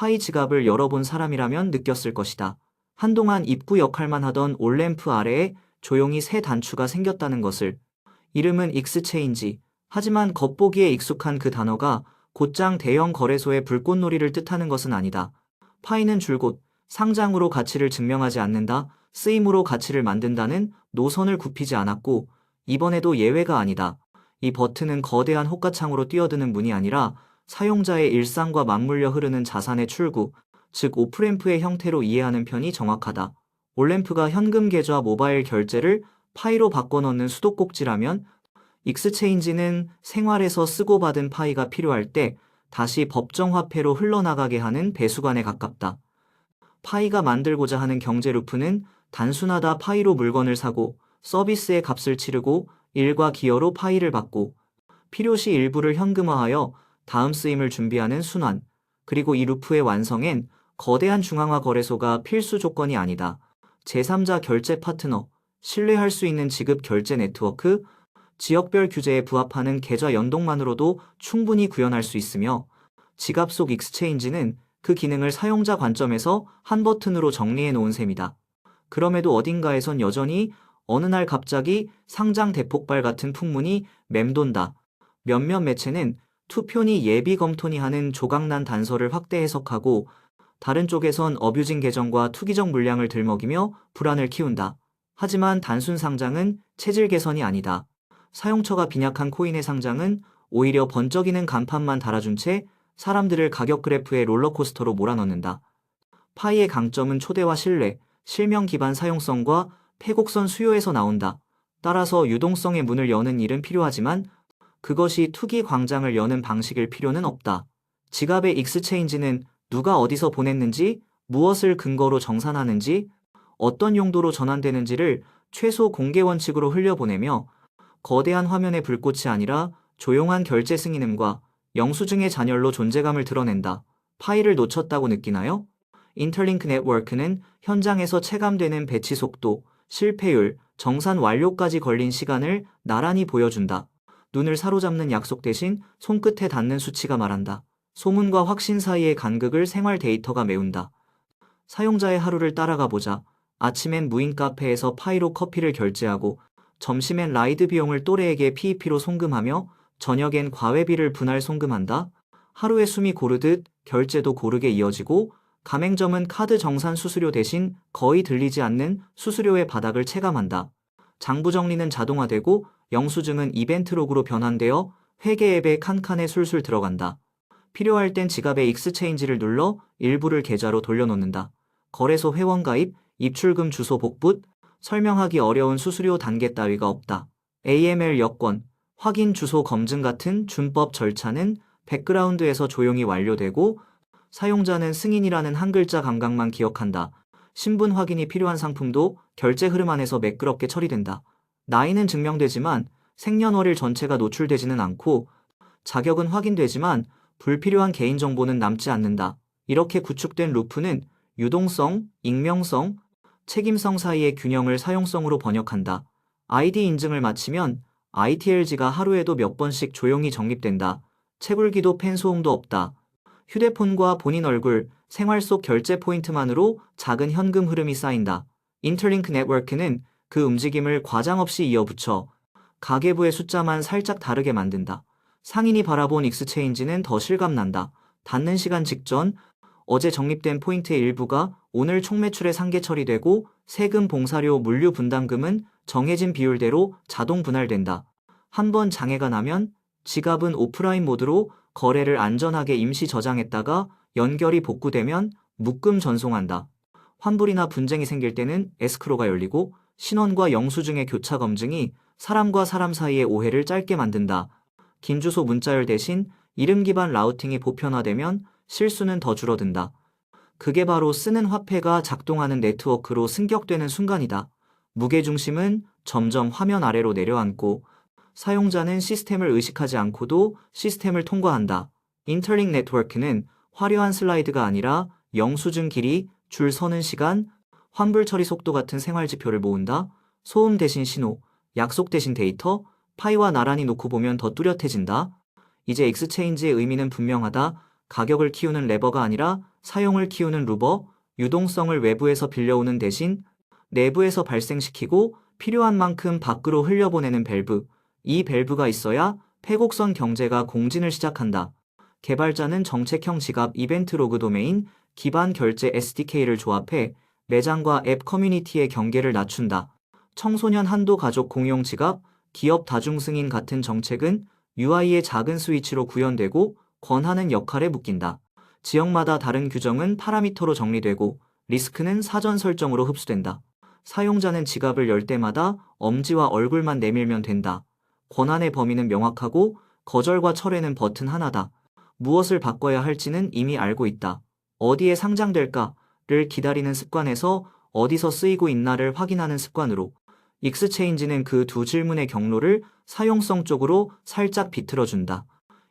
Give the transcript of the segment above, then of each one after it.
파이 지갑을 열어본 사람이라면 느꼈을 것이다. 한동안 입구 역할만 하던 올램프 아래에 조용히 새 단추가 생겼다는 것을. 이름은 익스체인지. 하지만 겉보기에 익숙한 그 단어가 곧장 대형 거래소의 불꽃놀이를 뜻하는 것은 아니다. 파이는 줄곧 상장으로 가치를 증명하지 않는다, 쓰임으로 가치를 만든다는 노선을 굽히지 않았고 이번에도 예외가 아니다. 이 버튼은 거대한 호가창으로 뛰어드는 문이 아니라 사용자의 일상과 맞물려 흐르는 자산의 출구, 즉 오프램프의 형태로 이해하는 편이 정확하다. 올램프가 현금 계좌 모바일 결제를 파이로 바꿔넣는 수도꼭지라면 익스체인지는 생활에서 쓰고 받은 파이가 필요할 때 다시 법정 화폐로 흘러나가게 하는 배수관에 가깝다. 파이가 만들고자 하는 경제 루프는 단순하다 파이로 물건을 사고 서비스의 값을 치르고 일과 기여로 파이를 받고 필요시 일부를 현금화하여 다음 쓰임을 준비하는 순환 그리고 이 루프의 완성엔 거대한 중앙화 거래소가 필수 조건이 아니다. 제3자 결제 파트너, 신뢰할 수 있는 지급 결제 네트워크, 지역별 규제에 부합하는 계좌 연동만으로도 충분히 구현할 수 있으며 지갑 속 익스체인지는 그 기능을 사용자 관점에서 한 버튼으로 정리해 놓은 셈이다. 그럼에도 어딘가에선 여전히 어느 날 갑자기 상장 대폭발 같은 풍문이 맴돈다. 몇몇 매체는 투표니 예비 검토니 하는 조각난 단서를 확대 해석하고 다른 쪽에선 어뷰징 계정과 투기적 물량을 들먹이며 불안을 키운다. 하지만 단순 상장은 체질 개선이 아니다. 사용처가 빈약한 코인의 상장은 오히려 번쩍이는 간판만 달아준 채 사람들을 가격 그래프의 롤러코스터로 몰아넣는다. 파이의 강점은 초대와 신뢰, 실명 기반 사용성과 폐곡선 수요에서 나온다. 따라서 유동성의 문을 여는 일은 필요하지만 그것이 투기 광장을 여는 방식일 필요는 없다. 지갑의 익스체인지는 누가 어디서 보냈는지, 무엇을 근거로 정산하는지, 어떤 용도로 전환되는지를 최소 공개 원칙으로 흘려보내며 거대한 화면의 불꽃이 아니라 조용한 결제 승인음과 영수증의 잔열로 존재감을 드러낸다. 파일을 놓쳤다고 느끼나요? 인터링크 네트워크는 현장에서 체감되는 배치 속도, 실패율, 정산 완료까지 걸린 시간을 나란히 보여준다. 눈을 사로잡는 약속 대신 손끝에 닿는 수치가 말한다. 소문과 확신 사이의 간극을 생활 데이터가 메운다. 사용자의 하루를 따라가 보자. 아침엔 무인 카페에서 파이로 커피를 결제하고 점심엔 라이드 비용을 또래에게 PEP로 송금하며 저녁엔 과외비를 분할 송금한다. 하루의 숨이 고르듯 결제도 고르게 이어지고 가맹점은 카드 정산 수수료 대신 거의 들리지 않는 수수료의 바닥을 체감한다. 장부 정리는 자동화되고 영수증은 이벤트 로그로 변환되어 회계 앱에 칸칸에 술술 들어간다. 필요할 땐 지갑에 익스체인지를 눌러 일부를 계좌로 돌려놓는다. 거래소 회원 가입, 입출금 주소 복붙, 설명하기 어려운 수수료 단계 따위가 없다. AML 여권, 확인 주소 검증 같은 준법 절차는 백그라운드에서 조용히 완료되고 사용자는 승인이라는 한 글자 감각만 기억한다. 신분 확인이 필요한 상품도 결제 흐름 안에서 매끄럽게 처리된다. 나이는 증명되지만 생년월일 전체가 노출되지는 않고 자격은 확인되지만 불필요한 개인정보는 남지 않는다. 이렇게 구축된 루프는 유동성, 익명성, 책임성 사이의 균형을 사용성으로 번역한다. 아이디 인증을 마치면 ITLG가 하루에도 몇 번씩 조용히 적립된다. 채굴기도 펜 소음도 없다. 휴대폰과 본인 얼굴, 생활 속 결제 포인트만으로 작은 현금 흐름이 쌓인다. 인터링크 네트워크는 그 움직임을 과장 없이 이어붙여 가계부의 숫자만 살짝 다르게 만든다. 상인이 바라본 익스체인지는 더 실감난다. 닫는 시간 직전 어제 적립된 포인트의 일부가 오늘 총매출에 상계 처리되고 세금 봉사료 물류 분담금은 정해진 비율대로 자동 분할된다. 한 번 장애가 나면 지갑은 오프라인 모드로 거래를 안전하게 임시 저장했다가 연결이 복구되면 묶음 전송한다. 환불이나 분쟁이 생길 때는 에스크로가 열리고 신원과 영수증의 교차 검증이 사람과 사람 사이의 오해를 짧게 만든다. 긴 주소 문자열 대신 이름 기반 라우팅이 보편화되면 실수는 더 줄어든다. 그게 바로 쓰는 화폐가 작동하는 네트워크로 승격되는 순간이다. 무게중심은 점점 화면 아래로 내려앉고 사용자는 시스템을 의식하지 않고도 시스템을 통과한다. 인터링 네트워크는 화려한 슬라이드가 아니라 영수증 길이, 줄 서는 시간, 환불 처리 속도 같은 생활 지표를 모은다. 소음 대신 신호, 약속 대신 데이터, 파이와 나란히 놓고 보면 더 뚜렷해진다. 이제 엑스체인지의 의미는 분명하다. 가격을 키우는 레버가 아니라 사용을 키우는 루버, 유동성을 외부에서 빌려오는 대신 내부에서 발생시키고 필요한 만큼 밖으로 흘려보내는 밸브. 이 밸브가 있어야 폐곡선 경제가 공진을 시작한다. 개발자는 정책형 지갑 이벤트 로그 도메인 기반 결제 SDK를 조합해 매장과 앱 커뮤니티의 경계를 낮춘다. 청소년 한도 가족 공용 지갑, 기업 다중 승인 같은 정책은 UI의 작은 스위치로 구현되고 권한은 역할에 묶인다. 지역마다 다른 규정은 파라미터로 정리되고 리스크는 사전 설정으로 흡수된다. 사용자는 지갑을 열 때마다 엄지와 얼굴만 내밀면 된다. 권한의 범위는 명확하고 거절과 철회는 버튼 하나다. 무엇을 바꿔야 할지는 이미 알고 있다. 어디에 상장될까를 기다리는 습관에서 어디서 쓰이고 있나를 확인하는 습관으로 익스체인지는 그 두 질문의 경로를 사용성 쪽으로 살짝 비틀어준다.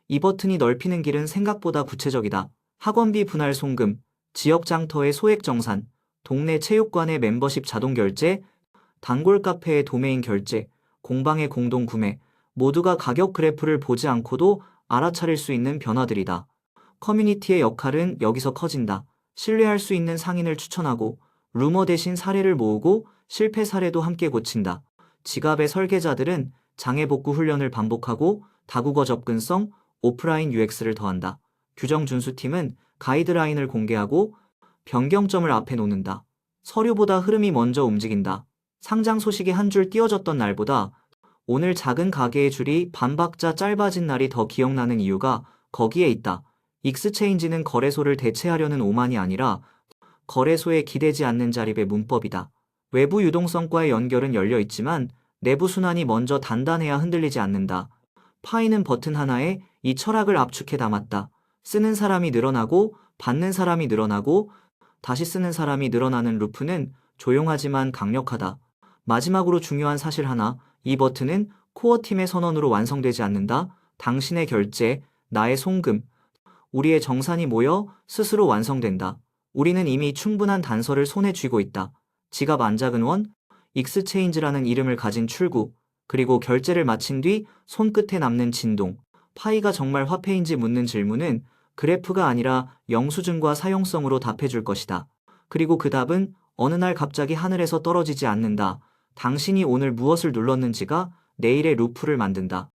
이 버튼이 넓히는 길은 생각보다 구체적이다. 학원비 분할 송금, 지역 장터의 소액 정산, 동네 체육관의 멤버십 자동 결제, 단골 카페의 도메인 결제, 공방의 공동 구매, 모두가 가격 그래프를 보지 않고도 알아차릴 수 있는 변화들이다. 커뮤니티의 역할은 여기서 커진다. 신뢰할 수 있는 상인을 추천하고 루머 대신 사례를 모으고 실패 사례도 함께 고친다. 지갑의 설계자들은 장애 복구 훈련을 반복하고 다국어 접근성, 오프라인 UX를 더한다. 규정 준수팀은 가이드라인을 공개하고 변경점을 앞에 놓는다. 서류보다 흐름이 먼저 움직인다. 상장 소식이 한 줄 띄워졌던 날보다 오늘 작은 가게의 줄이 반박자 짧아진 날이 더 기억나는 이유가 거기에 있다. 익스체인지는 거래소를 대체하려는 오만이 아니라 거래소에 기대지 않는 자립의 문법이다. 외부 유동성과의 연결은 열려 있지만 내부 순환이 먼저 단단해야 흔들리지 않는다. 파이는 버튼 하나에 이 철학을 압축해 담았다. 쓰는 사람이 늘어나고 받는 사람이 늘어나고 다시 쓰는 사람이 늘어나는 루프는 조용하지만 강력하다. 마지막으로 중요한 사실 하나, 이 버튼은 코어 팀의 선언으로 완성되지 않는다. 당신의 결제, 나의 송금, 우리의 정산이 모여 스스로 완성된다. 우리는 이미 충분한 단서를 손에 쥐고 있다. 지갑 안작은 원, 익스체인지라는 이름을 가진 출구, 그리고 결제를 마친 뒤 손끝에 남는 진동. 파이가 정말 화폐인지 묻는 질문은 그래프가 아니라 영수증과 사용성으로 답해줄 것이다. 그리고 그 답은 어느 날 갑자기 하늘에서 떨어지지 않는다. 당신이 오늘 무엇을 눌렀는지가 내일의 루프를 만든다.